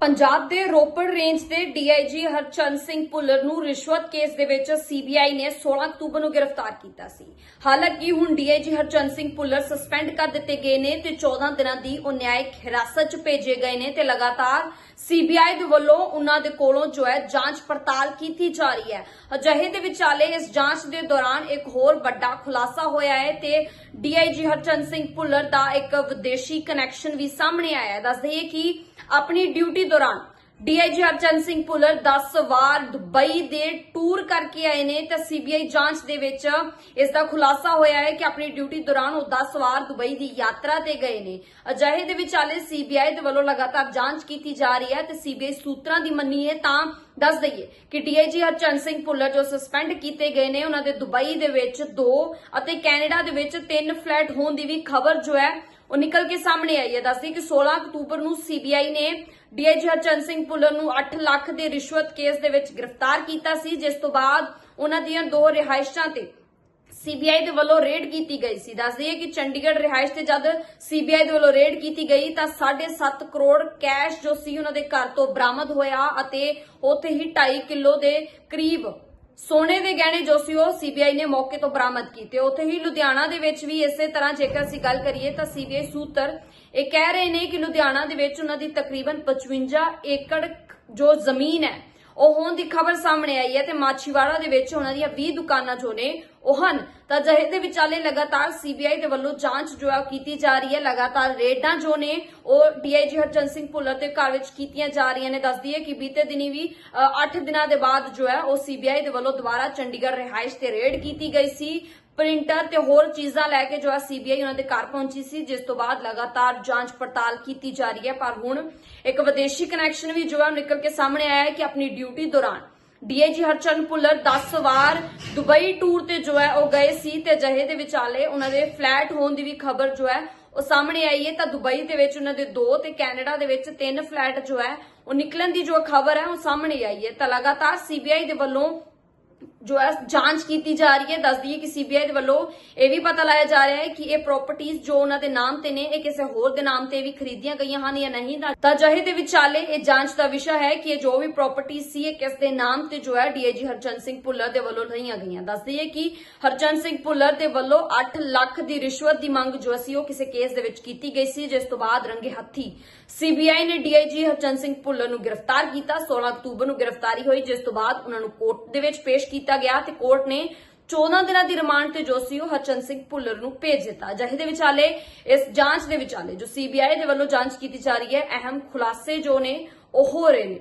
ਪੰਜਾਬ ਦੇ ਰੋਪੜ ਰੇਂਜ ਦੇ ਡੀਆਈਜੀ ਹਰਚੰਦ ਸਿੰਘ ਭੁੱਲਰ ਨੂੰ ਰਿਸ਼ਵਤ ਕੇਸ ਦੇ ਵਿੱਚ ਸੀਬੀਆਈ ਨੇ 16 ਅਕਤੂਬਰ ਨੂੰ ਗ੍ਰਿਫਤਾਰ ਕੀਤਾ ਸੀ। ਹਾਲਾਂਕਿ ਹੁਣ ਡੀਆਈਜੀ ਹਰਚੰਦ ਸਿੰਘ ਭੁੱਲਰ ਸਸਪੈਂਡ ਕਰ ਦਿੱਤੇ ਗਏ ਨੇ ਤੇ 14 ਦਿਨਾਂ ਦੀ ਉਹ ਨਿਆਇਕ ਹਿਰਾਸਤ 'ਚ ਭੇਜੇ ਗਏ ਨੇ ਤੇ ਲਗਾਤਾਰ ਸੀਬੀਆਈ ਦੇ ਵੱਲੋਂ ਉਹਨਾਂ ਦੇ ਕੋਲੋਂ ਜੋ ਹੈ ਜਾਂਚ ਪੜਤਾਲ ਕੀਤੀ ਜਾ ਰਹੀ ਹੈ। ਅਜਿਹੇ ਦੇ ਵਿਚਾਲੇ ਇਸ ਜਾਂਚ ਦੇ ਦੌਰਾਨ ਇੱਕ ਹੋਰ ਵੱਡਾ ਖੁਲਾਸਾ ਹੋਇਆ ਹੈ ਤੇ ਡੀਆਈਜੀ ਹਰਚੰਦ ਸਿੰਘ ਭੁੱਲਰ ਦਾ ਇੱਕ ਵਿਦੇਸ਼ੀ ਕਨੈਕਸ਼ਨ ਵੀ ਸਾਹਮਣੇ ਆਇਆ ਹੈ। ਦੱਸ ਦਈਏ ਕਿ ਆਪਣੀ ਡਿਊਟੀ ਦੌਰਾਨ ਡੀਆਈਜੀ ਹਰਚੰਦ ਸਿੰਘ ਭੁੱਲਰ 10 ਵਾਰ ਦੁਬਈ ਦੇ ਟੂਰ ਕਰਕੇ ਆਏ ਨੇ ਤਾਂ ਸੀਬੀਆਈ ਜਾਂਚ ਦੇ ਵਿੱਚ ਇਸ ਦਾ ਖੁਲਾਸਾ ਹੋਇਆ ਹੈ ਕਿ ਆਪਣੀ ਡਿਊਟੀ ਦੌਰਾਨ ਉਹ 10 ਵਾਰ ਦੁਬਈ ਦੀ ਯਾਤਰਾ ਤੇ ਗਏ ਨੇ। ਅਜਿਹੇ ਦੇ ਵਿਚਾਲੇ ਸੀਬੀਆਈ ਦੇ ਵੱਲੋਂ ਲਗਾਤਾਰ ਜਾਂਚ ਕੀਤੀ ਜਾ ਰਹੀ ਹੈ ਤੇ ਸੀਬੀਆਈ ਸੂਤਰਾਂ ਦੀ ਮੰਨੀਏ ਤਾਂ ਦੱਸ ਦਈਏ ਕਿ ਡੀਆਈਜੀ ਹਰਚੰਦ ਸਿੰਘ ਭੁੱਲਰ ਜੋ ਸਸਪੈਂਡ ਕੀਤੇ ਗਏ ਨੇ, ਉਹਨਾਂ ਦੇ ਦੁਬਈ ਦੇ ਵਿੱਚ ਦੋ ਅਤੇ ਕੈਨੇਡਾ ਦੇ ਵਿੱਚ ਤਿੰਨ ਫਲੈਟ ਹੋਣ ਦੀ ਵੀ ਖਬਰ ਜੋ ਹੈ ਉਹ ਨਿਕਲ ਕੇ ਸਾਹਮਣੇ ਆਈ ਹੈ। ਦੱਸਦੀ ਕਿ 16 ਅਕਤੂਬਰ ਨੂੰ ਸੀਬੀਆਈ ਨੇ ਡੀਆਈਜੀ ਹਰਚੰਦ ਸਿੰਘ ਭੁੱਲਰ ਨੂੰ 8 ਲੱਖ ਦੇ ਰਿਸ਼ਵਤ ਕੇਸ ਦੇ ਵਿੱਚ ਗ੍ਰਿਫਤਾਰ ਕੀਤਾ ਸੀ, ਜਿਸ ਤੋਂ ਬਾਅਦ ਉਹਨਾਂ ਦੀਆਂ ਦੋ ਰਿਹਾਇਸ਼ਾਂ ਤੇ ਸੀਬੀਆਈ ਦੇ ਵੱਲੋਂ ਰੇਡ ਕੀਤੀ ਗਈ ਸੀ। ਦੱਸ ਦਈਏ ਕਿ ਚੰਡੀਗੜ੍ਹ ਰਿਹਾਇਸ਼ ਤੇ ਜਦ ਸੀਬੀਆਈ ਦੇ ਵੱਲੋਂ ਰੇਡ ਕੀਤੀ ਗਈ, ਤਾਂ 7.5 ਕਰੋੜ ਕੈਸ਼ ਜੋ ਸੀ ਉਹਨਾਂ ਦੇ ਘਰ ਤੋਂ ਬਰਾਮਦ ਹੋਇਆ ਅਤੇ ਉੱਥੇ ਹੀ 2.5 ਕਿਲੋ ਦੇ ਕਰੀਬ ਸੋਨੇ ਦੇ ਗਹਿਣੇ ਜੋ ਸੀ ਉਹ ਸੀਬੀਆਈ ਨੇ ਮੌਕੇ ਤੋਂ ਬਰਾਮਦ ਕੀਤੇ। ਉੱਥੇ ਹੀ ਲੁਧਿਆਣਾ ਦੇ ਵਿੱਚ ਵੀ ਇਸੇ ਤਰ੍ਹਾਂ ਜੇਕਰ ਅਸੀਂ ਗੱਲ ਕਰੀਏ ਤਾਂ ਸੀਬੀਆਈ ਸੂਤਰ ਇਹ ਕਹਿ ਰਹੇ ਨੇ ਕਿ ਲੁਧਿਆਣਾ ਦੇ ਵਿੱਚ ਉਹਨਾਂ ਦੀ ਤਕਰੀਬਨ 55 ਏਕੜ ਜੋ ਜ਼ਮੀਨ ਹੈ ਉਹ ਹੋਣ ਦੀ ਖਬਰ ਸਾਹਮਣੇ ਆਈ ਹੈ ਤੇ ਮਾਛੀਵਾੜਾ ਦੇ ਵਿੱਚ ਉਹਨਾਂ ਦੀਆਂ 20 ਦੁਕਾਨਾਂ ਜੋ ਨੇ, ਉਹ ਹਨ। ਤਾਂ ਜਹੇ ਦੇ ਵਿਚਾਲੇ ਲਗਾਤਾਰ ਸੀਬੀਆਈ ਦੇ ਵੱਲੋਂ ਜਾਂਚ ਜੋ ਹੈ ਉਹ ਕੀਤੀ ਜਾ ਰਹੀ ਹੈ, ਲਗਾਤਾਰ ਰੇਡਾਂ ਜੋ ਨੇ, ਉਹ ਡੀਆਈਜੀ ਹਰਚੰਦ ਸਿੰਘ ਭੁੱਲਰ ਦੇ ਘਰ ਵਿੱਚ ਕੀਤੀਆਂ ਜਾ ਰਹੀਆਂ ਨੇ। ਦੱਸਦੀ ਹੈ ਕਿ ਬੀਤੇ ਦਿਨੀ ਵੀ 8 ਦਿਨਾਂ ਦੇ ਬਾਅਦ ਜੋ ਹੈ, ਉਹ ਸੀਬੀਆਈ ਦੇ ਵੱਲੋਂ ਦੁਬਾਰਾ ਚੰਡੀਗੜ੍ਹ ਰਿਹਾਇਸ਼ ਤੇ ਰੇਡ ਕੀਤੀ ਗਈ ਸੀ। ਪ੍ਰਿੰਟਰ ਤੇ ਹੋਰ ਚੀਜ਼ਾਂ ਲੈ ਕੇ ਜੋ ਹੈ ਸੀਬੀਆਈ ਉਹਨਾਂ ਦੇ ਘਰ ਪਹੁੰਚੀ ਸੀ, ਜਿਸ ਤੋਂ ਬਾਅਦ ਲਗਾਤਾਰ ਜਾਂਚ ਪੜਤਾਲ ਕੀਤੀ ਜਾ ਰਹੀ ਹੈ। ਪਰ ਹੁਣ ਇੱਕ ਵਿਦੇਸ਼ੀ ਕਨੈਕਸ਼ਨ ਵੀ ਜੋ ਹੈ ਨਿਕਲ ਕੇ ਸਾਹਮਣੇ ਆਇਆ ਹੈ ਕਿ ਆਪਣੀ ਡਿਊਟੀ ਦੌਰਾਨ ਡੀਏਜੀ ਹਰਚੰਦ ਭੁੱਲਰ 10 ਵਾਰ ਦੁਬਈ ਟੂਰ ਤੇ ਜੋ ਹੈ ਉਹ ਗਏ ਸੀ ਤੇ ਜਹੇ ਦੇ ਵਿਚਾਲੇ ਉਹਨਾਂ ਦੇ ਫਲੈਟ ਹੋਣ ਦੀ ਵੀ ਖਬਰ ਜੋ ਹੈ ਉਹ ਸਾਹਮਣੇ ਆਈ ਹੈ। ਤਾਂ ਦੁਬਈ ਦੇ ਵਿੱਚ ਉਹਨਾਂ ਦੇ ਦੋ ਤੇ ਕੈਨੇਡਾ ਦੇ ਵਿੱਚ ਤਿੰਨ ਫਲੈਟ ਜੋ ਹੈ ਉਹ ਨਿਕਲਣ ਦੀ ਜੋ ਖਬਰ ਹੈ ਉਹ ਸਾਹਮਣੇ ਆਈ ਹੈ। ਤਾਂ ਲਗਾਤਾਰ ਸੀਬੀਆਈ ਦੇ ਵੱਲੋਂ ਜੋ ਹੈ ਜਾਂਚ ਕੀਤੀ ਜਾ ਰਹੀ ਹੈ ਦੱਸਦੀ ਹੈ ਕਿ ਸੀਬੀਆਈ ਦੇ ਵੱਲੋਂ ਇਹ ਵੀ ਪਤਾ ਲਾਇਆ ਜਾ ਰਿਹਾ ਹੈ ਕਿ ਇਹ ਪ੍ਰਾਪਰਟੀਆਂ ਜੋ ਉਹਨਾਂ ਦੇ ਨਾਮ ਤੇ ਨੇ, ਇਹ ਕਿਸੇ ਹੋਰ ਦੇ ਨਾਮ ਤੇ ਵੀ ਖਰੀਦੀਆਂ ਗਈਆਂ ਹਨ ਜਾਂ ਨਹੀਂ। ਤਾਂ- ਜਹੇ ਦੇ ਵਿਚਾਲੇ ਇਹ ਜਾਂਚ ਦਾ ਵਿਸ਼ਾ ਹੈ ਕਿ ਇਹ ਜੋ ਵੀ ਪ੍ਰਾਪਰਟੀ ਸੀ, ਇਹ ਕਿਸ ਦੇ ਨਾਮ ਤੇ ਜੋ ਹੈ ਡੀਏਜੀ ਹਰਚੰਦ ਸਿੰਘ ਭੁੱਲਰ ਦੇ ਵੱਲੋਂ ਲਈਆਂ ਗਈਆਂ। ਦੱਸਦੀ ਹੈ ਕਿ ਹਰਚੰਦ ਸਿੰਘ ਭੁੱਲਰ ਦੇ ਵੱਲੋਂ 8 ਲੱਖ ਦੀ ਰਿਸ਼ਵਤ ਦੀ ਮੰਗ ਜੋ ਸੀ ਉਹ ਕਿਸੇ ਕੇਸ ਦੇ ਵਿੱਚ ਕੀਤੀ ਗਈ ਸੀ, ਜਿਸ ਤੋਂ ਬਾਅਦ ਰੰਗੇ ਹੱਥੀ ਸੀਬੀਆਈ ਨੇ ਡੀਆਈਜੀ ਹਰਚੰਦ ਸਿੰਘ ਭੁੱਲਰ ਨੂੰ ਗ੍ਰਿਫਤਾਰ ਕੀਤਾ 16 ਅਕਤੂਬਰ ਨੂੰ ਗ੍ਰਿਫਤਾਰੀ ਹੋਈ, ਜਿਸ ਤੋਂ ਬਾਅਦ ਉਹਨਾਂ ਨੂੰ ਕੋਰਟ ਦੇ ਵਿੱਚ ਪੇਸ਼ ਕੀਤਾ ਕੀਤਾ ਗਿਆ ਤੇ ਕੋਰਟ ਨੇ 14 ਦਿਨਾਂ ਦੀ ਰਿਮਾਂਡ ਤੇ ਜੋ ਸੀ ਉਹ ਹਰਚੰਦ ਸਿੰਘ ਭੁੱਲਰ ਨੂੰ ਭੇਜ ਦਿੱਤਾ। ਜਹੇ ਦੇ ਵਿਚਾਲੇ, ਇਸ ਜਾਂਚ ਦੇ ਵਿਚਾਲੇ ਜੋ ਸੀਬੀਆਈ ਦੇ ਵੱਲੋਂ ਜਾਂਚ ਕੀਤੀ ਜਾ ਰਹੀ ਹੈ, ਅਹਿਮ ਖੁਲਾਸੇ ਜੋ ਨੇ ਉਹ ਹੋ ਰਹੇ ਨੇ।